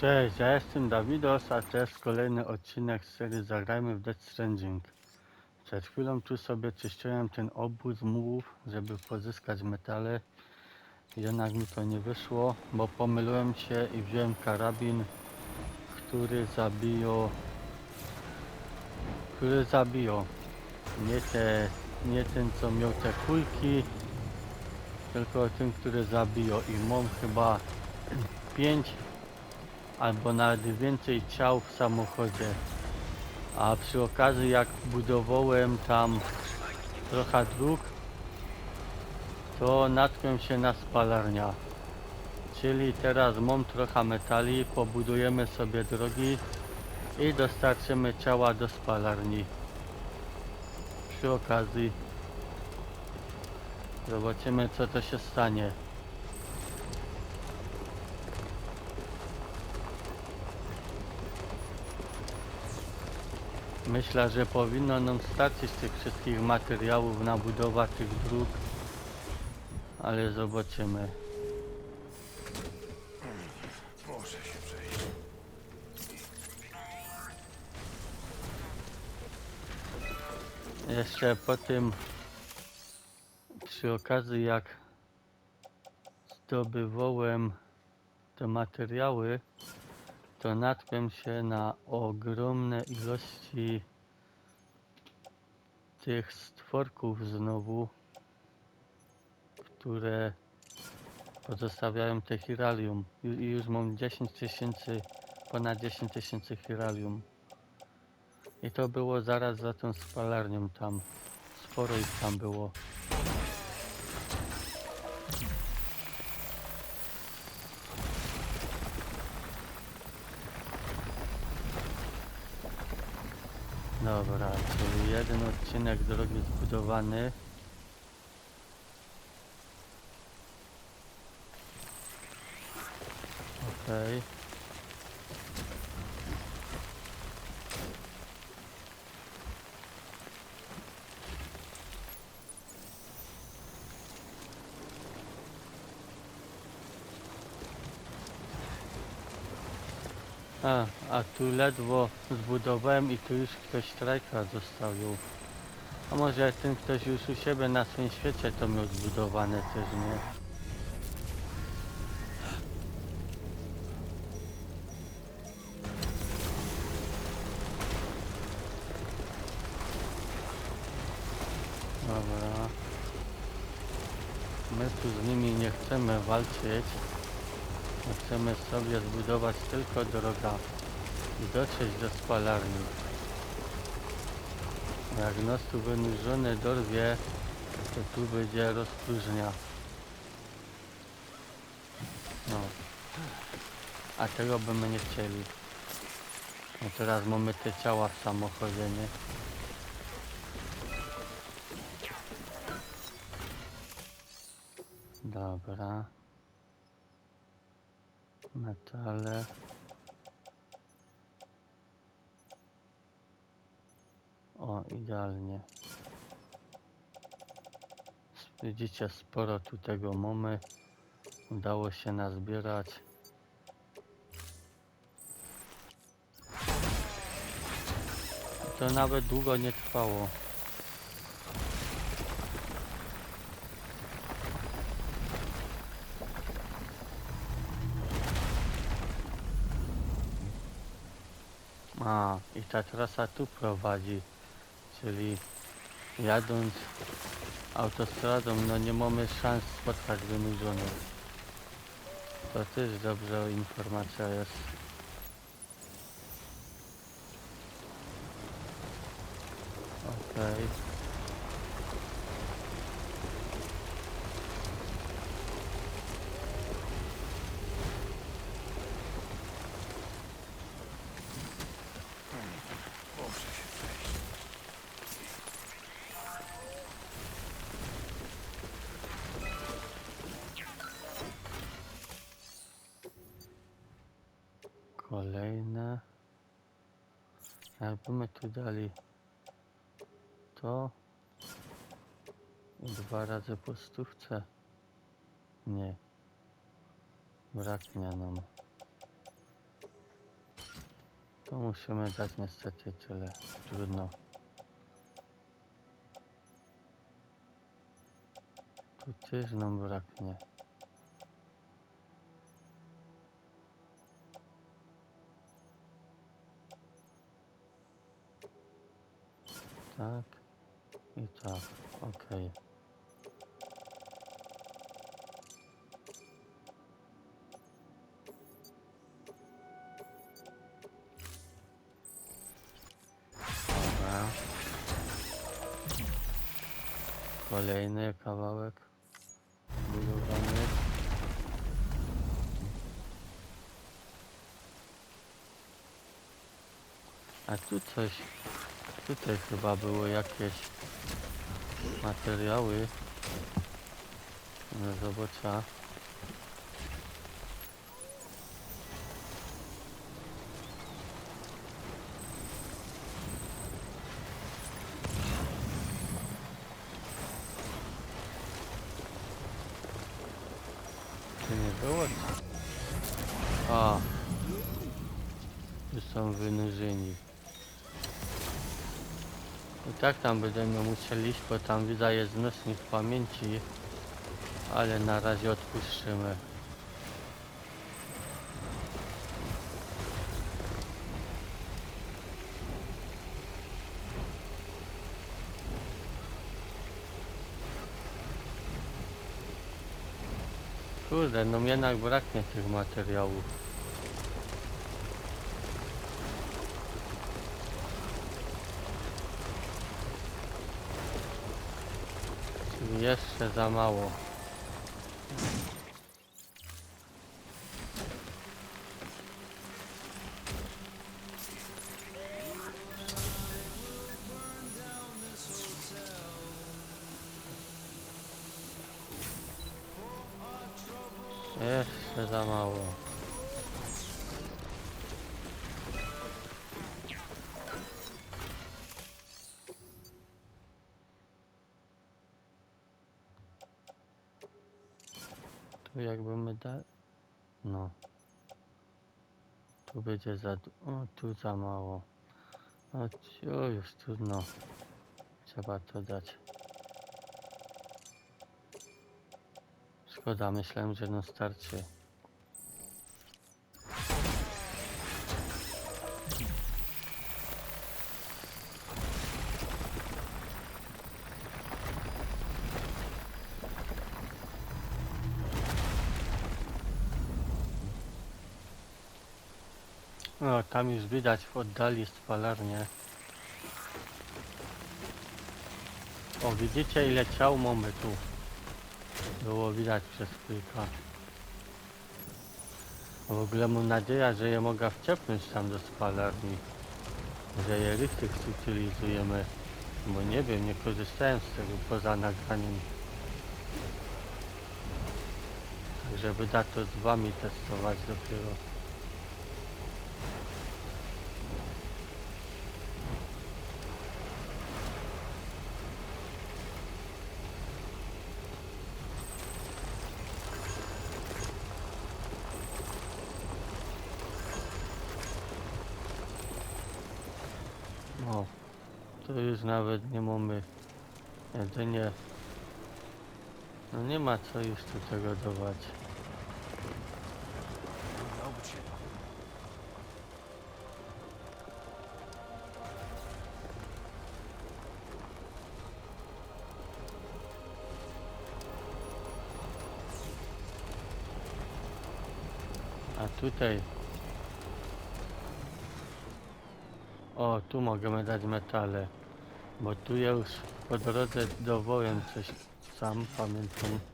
Cześć, ja jestem Dawidos, a to jest kolejny odcinek serii Zagrajmy w Death Stranding. Przed chwilą tu sobie czyściłem ten obóz mułów, żeby pozyskać metale. Jednak mi to nie wyszło, bo pomyliłem się i wziąłem karabin, który zabiją... Który zabiją. Nie, te, nie ten, co miał te kulki, tylko ten, który zabiją. I mam chyba 5 albo nawet więcej ciał w samochodzie. A przy okazji jak budowałem tam trochę dróg, to natknąłem się na spalarnia. Czyli teraz mam trochę metali, pobudujemy sobie drogi i dostarczymy ciała do spalarni. Przy okazji zobaczymy co to się stanie. Myślę, że powinno nam starczyć tych wszystkich materiałów na budowę tych dróg, ale zobaczymy. Się przejść. Jeszcze po tym, przy okazji jak zdobywałem te materiały, to natknąłem się na ogromne ilości tych stworków znowu, które pozostawiają te hiralium. I już mam 10 tysięcy, ponad 10 tysięcy hiralium. I to było zaraz za tą spalarnią tam. Sporo ich tam było. Dobra, czyli jeden odcinek drogi zbudowany. Okej. A, a tu ledwo zbudowałem i tu już ktoś strajka zostawił. A może ten ktoś już u siebie na swoim świecie to miał zbudowane też, nie? Dobra. My tu z nimi nie chcemy walczyć. My Chcemy sobie zbudować tylko droga i dotrzeć do spalarni. Jak nas tu wynurzony dorwie, to tu będzie rozpróżnia. No. A tego byśmy nie chcieli. No teraz mamy te ciała w samochodzie, nie? Dobra. Metale. O, idealnie. Widzicie, sporo tu tego mamy. Udało się nazbierać. To nawet długo nie trwało. A, i ta trasa tu prowadzi, czyli jadąc autostradą, no nie mamy szans spotkać wynurzonych. To też dobrze informacja jest. Okej. Muszę się przejść. Kolejne. Jakby my tu dali to i dwa razy po stówce. Nie. Braknie nam. To musimy dać niestety tyle. Trudno. Tu też nam braknie. Tak. I tak. Dobra. Kolejny kawałek budowany. A tu coś, tutaj chyba były jakieś materiały do zdobycia. Czy nie było? A. Tu są wynurzeni. I tak tam będziemy musieli iść, bo tam jest nośnik pamięci. Ale na razie odpuszczymy. Kurde, no jednak braknie tych materiałów. Czyli jeszcze za mało. Tu jakby my da... No. Tu będzie za... O, tu za mało. O, ciu, już trudno. Trzeba to dać. Szkoda, myślałem, że no starczy. Tam już widać w oddali spalarnię. O, widzicie ile ciał mamy tu? Było widać przez chwilkę. W ogóle mam nadzieję, że je mogę wciepnąć tam do spalarni. Że je rychy utylizujemy. Bo nie wiem, nie korzystałem z tego poza nagraniem. Tak, Żeby dać to z wami testować dopiero. O, to już nawet nie mamy jedynie. No nie ma co już tu tego dawać. A tutaj. O, tu możemy dać metale. Bo tu ja już po drodze dowołem coś sam, pamiętam.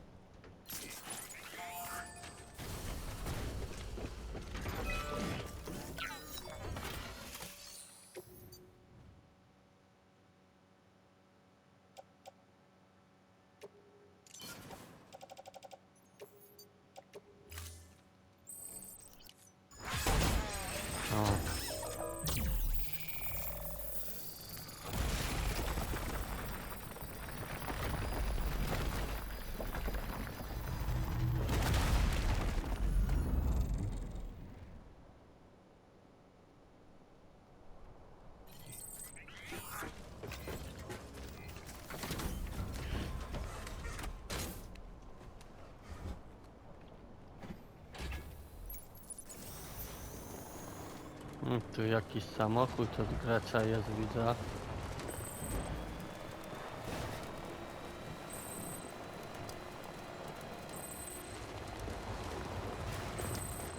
Mm, Tu jakiś samochód od gracza jest, widzę.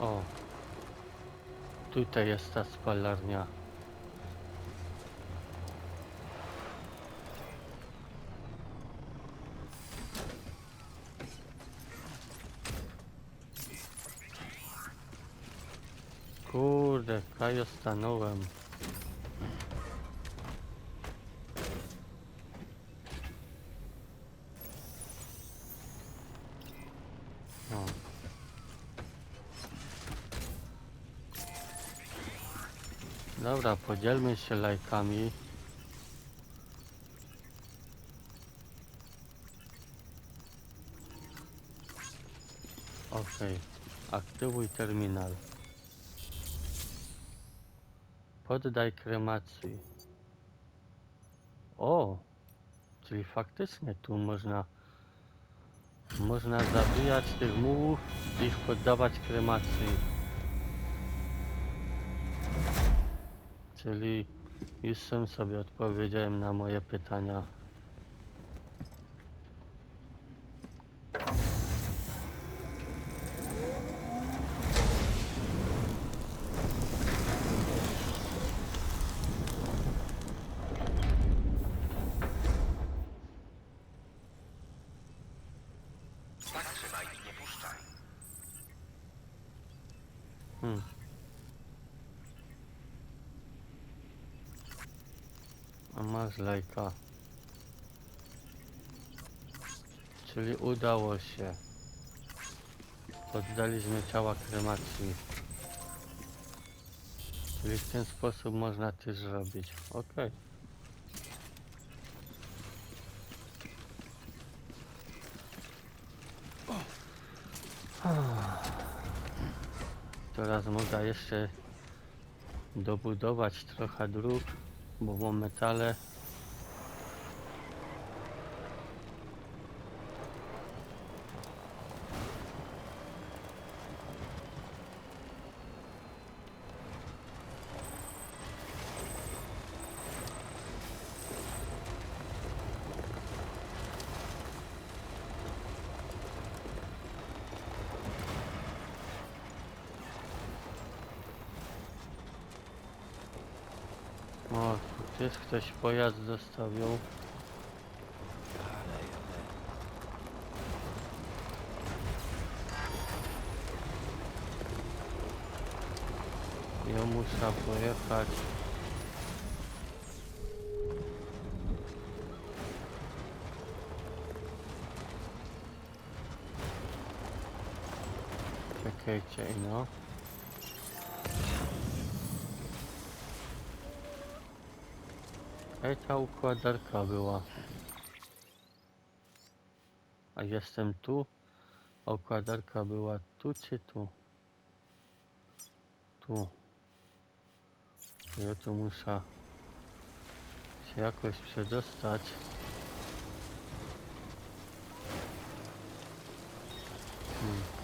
O. Tutaj jest ta spalarnia. Kurde, Kajo stanąłem. Dobra, podzielmy się lajkami. Okej, aktywuj terminal. Poddaj kremacji. O, czyli faktycznie tu można można zabijać tych mułów i ich poddawać kremacji. Czyli już sam sobie odpowiedziałem na moje pytania. Hmm. A masz lajka. Czyli udało się. Poddaliśmy ciała kremacji. Czyli w ten sposób można też zrobić. Okej. Teraz mogę jeszcze dobudować trochę dróg, bo mam metale. O, jest ktoś pojazd zostawił. Ja muszę pojechać. Czekajcie, no. Ta układarka była. A jestem tu? A układarka była tu czy tu? Tu. Ja tu muszę się jakoś przedostać. Hmm.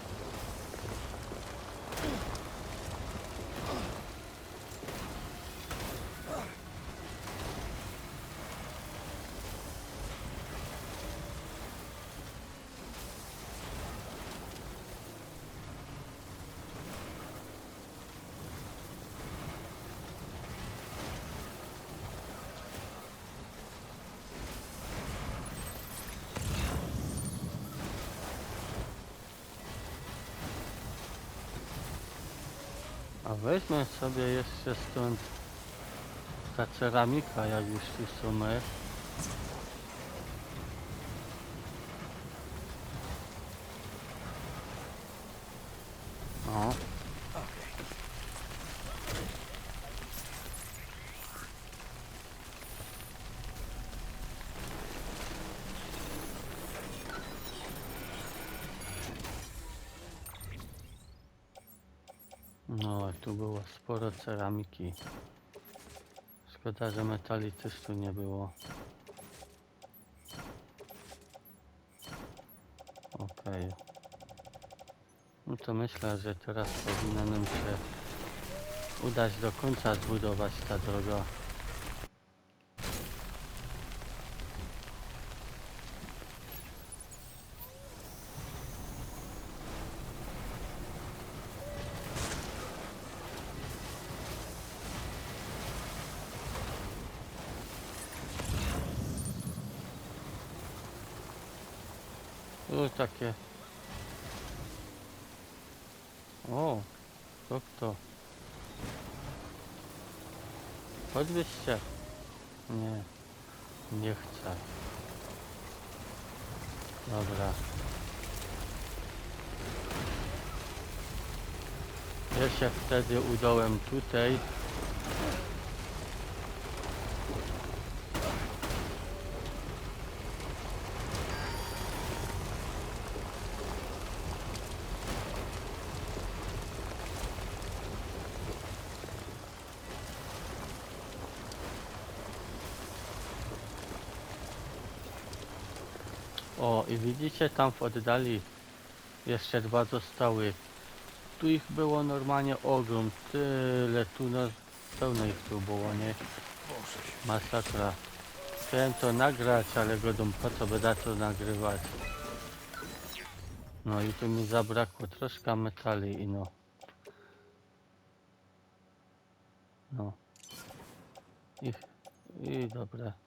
Weźmy sobie jeszcze stąd ta ceramika, jak już tu są my. O, no tu było sporo ceramiki. Szkoda, że metali też tu nie było. Okej. No to myślę, że teraz powinienem się udać do końca zbudować ta droga. Tu takie. O, to kto? Podwyżście. Nie, nie chcę. Dobra. Ja się wtedy udałem tutaj. O, i widzicie tam w oddali jeszcze dwa zostały. Tu ich było normalnie ogrom, tyle tu no, pełno ich tu było, nie? Masakra. Chciałem to nagrać, ale godą po co będę to nagrywać. No i tu mi zabrakło troszkę metali i no. No. I, i dobre.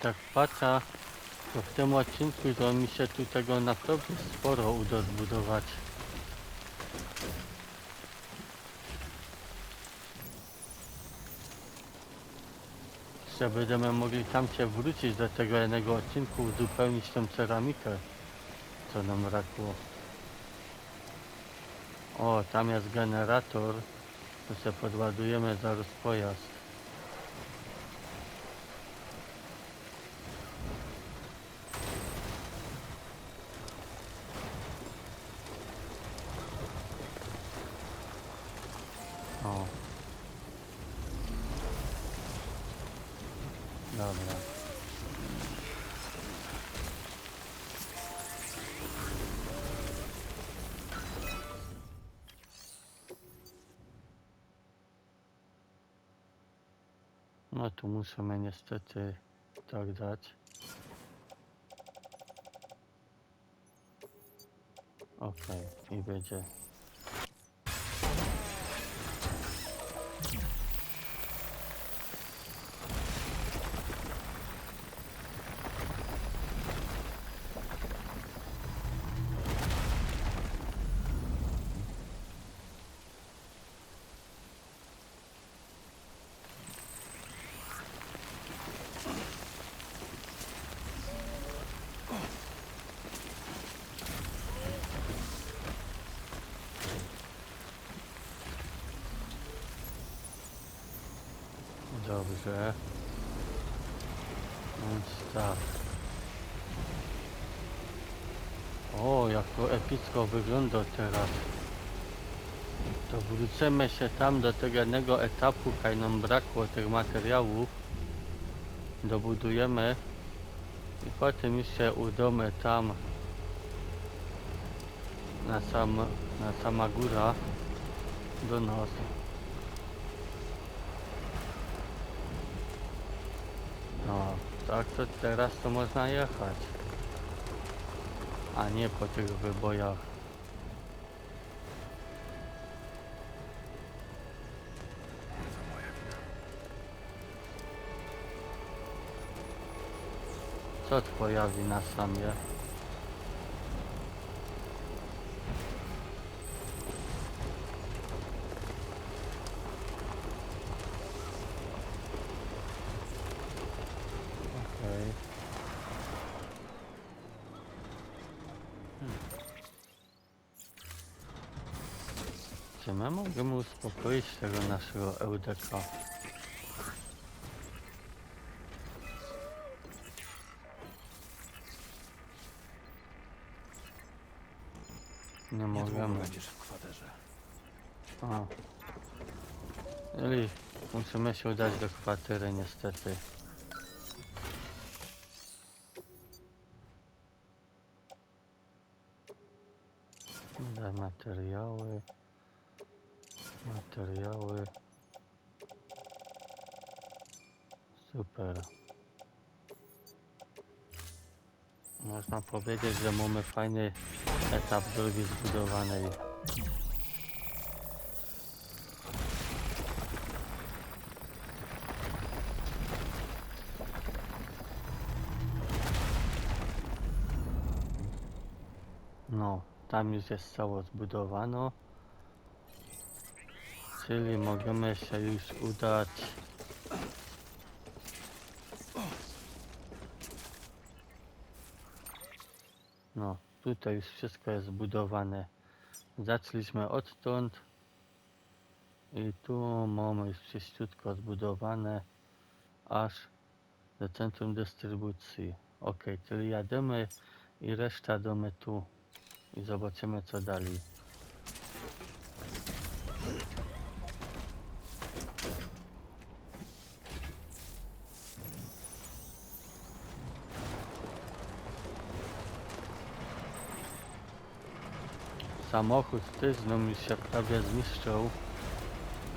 Tak patrzę, to w tym odcinku to mi się tu tego naprawdę sporo uda zbudować. Jeszcze będziemy mogli tam się wrócić do tego jednego odcinku, uzupełnić tą ceramikę, co nam brakło. O, tam jest generator, to się podładujemy zaraz pojazd. O. Dobra. No tu musimy niestety tak dać. Okej, i będzie. Dobrze. Więc tak. O, jak to epicko wygląda teraz. To wrócimy się tam do tego jednego etapu, kaj nam brakło tych materiałów. Dobudujemy. I potem już się udamy tam na sam, na sama góra do nas. No, tak to teraz to można jechać. A nie po tych wybojach. Co twoja wina samie? Okej. Hmm. Czy my możemy uspokoić tego naszego LDK? Nie Niedługo możemy. będziesz w kwaterze. O. Czyli musimy się udać do kwatery niestety. Materiały. Materiały. Super. Można powiedzieć, że mamy fajny etap drogi zbudowanej. No, tam już jest cało zbudowano. Czyli możemy się już udać. No, tutaj już wszystko jest zbudowane. Zaczęliśmy odtąd. I tu mamy już czyściutko zbudowane aż do centrum dystrybucji. Ok, czyli jademy i reszta domy tu i zobaczymy co dalej. Samochód też no mi się prawie zniszczył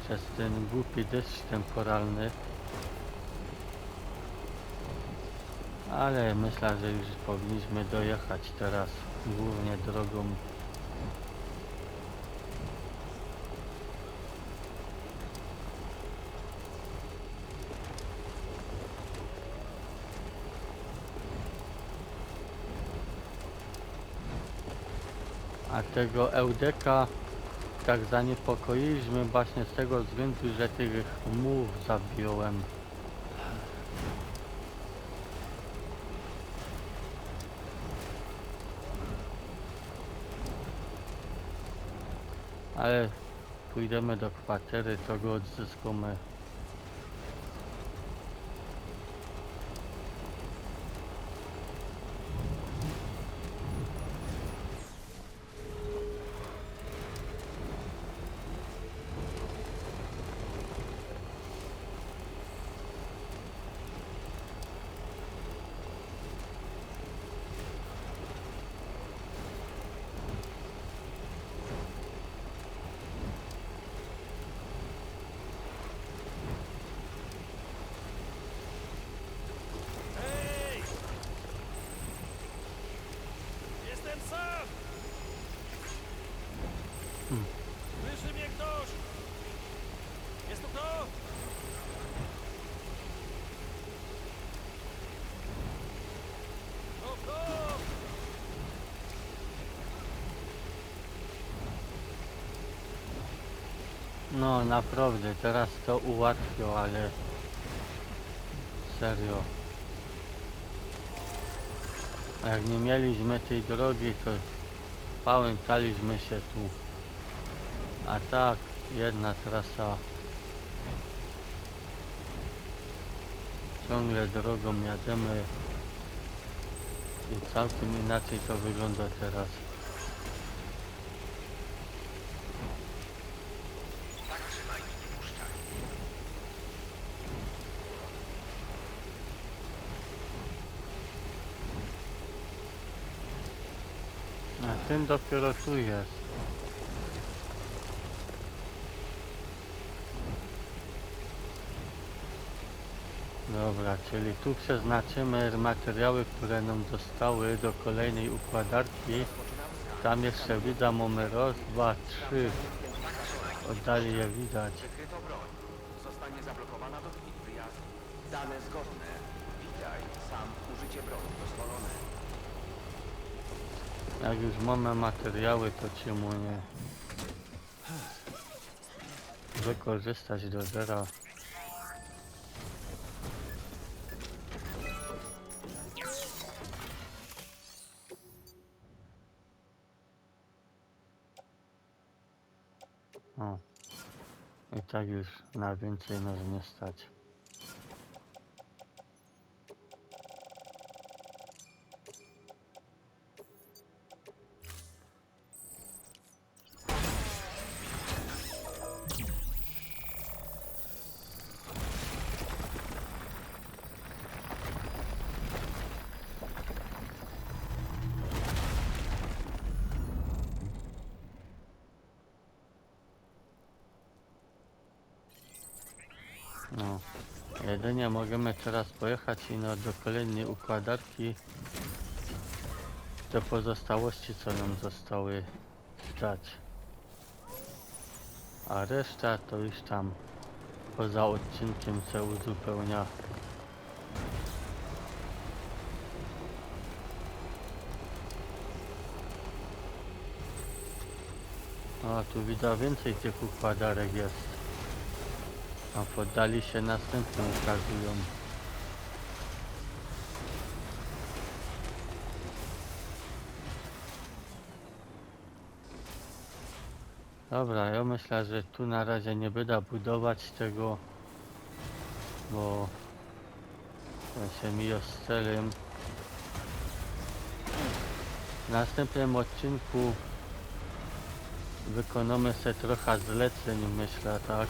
przez ten głupi deszcz temporalny. Ale myślę, że już powinniśmy dojechać teraz głównie drogą. A tego Eudeka tak zaniepokoiliśmy właśnie z tego względu, że tych mów zabiłem. Ale pójdziemy do kwatery, to go odzyskamy. Hej! Jestem sam! Hmm. Słyszy mnie ktoś? Jest tu kto? Kto, kto? No naprawdę, teraz to ułatwią, ale serio. A jak nie mieliśmy tej drogi, to pałętaliśmy się tu. A tak, jedna trasa. Ciągle drogą jademy. I całkiem inaczej to wygląda teraz. Tak trzymaj i nie puszczaj. A ten dopiero tu jest. Dobra, czyli tu przeznaczymy materiały, które nam zostały do kolejnej układarki. Tam jeszcze widzę mamy raz, dwa, trzy. Oddali je widać. Dane zgodne. Witaj, sam użycie broni dozwolone. Jak już mamy materiały, to czemu nie wykorzystać do zera. O. I tak już na więcej nas nie stać. No. Jedynie możemy teraz pojechać ino do kolejnej układarki. Te pozostałości, co nam zostały dać. A reszta to już tam poza odcinkiem se uzupełnia. A tu widać więcej tych układarek jest. A w oddali się następne ukazują. Dobra, ja myślę, że tu na razie nie będę budować tego, bo to się mija z celem. W następnym odcinku wykonamy sobie trochę zleceń, myślę, tak?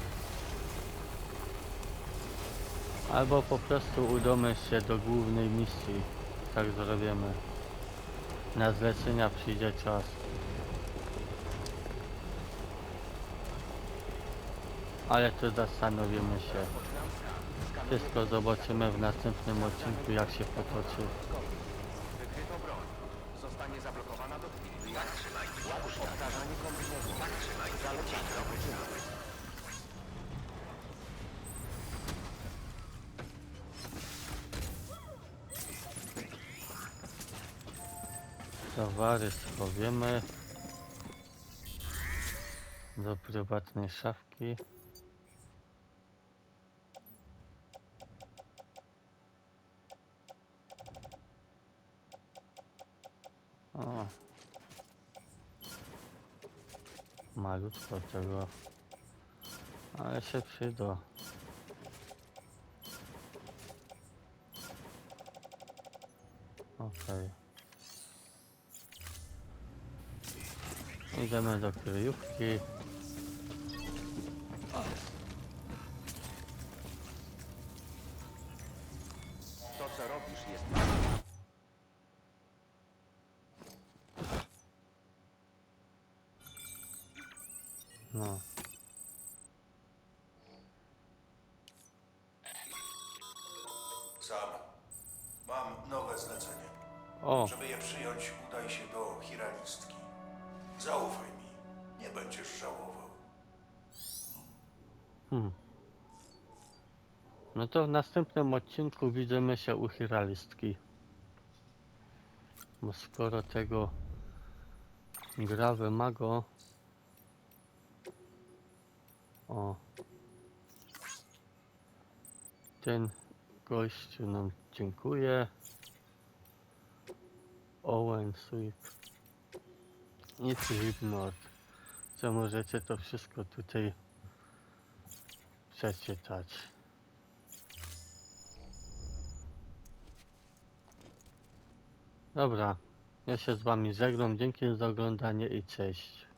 Albo po prostu udamy się do głównej misji. Tak zrobimy. Na zlecenia przyjdzie czas. Ale tu zastanowimy się. Wszystko zobaczymy w następnym odcinku jak się potoczy. Towary schowiemy do prywatnej szafki. O. Malutko tego, ale się przyda. Okej. Idziemy do kryjówki. To, co robisz, jest No. Sam. Mam nowe zlecenie. O, Żeby je przyjąć, udaj się do Hiralistki. Zaufaj mi. Nie będziesz żałował. hmm. No to w następnym odcinku widzimy się u Hiralistki. Bo skoro tego gra wymaga... O. Ten gościu nam dziękuję. Owen Sweet. Nic Hypnot. Co możecie to wszystko tutaj przeczytać. Dobra, ja się z wami żegnam, dzięki za oglądanie i cześć.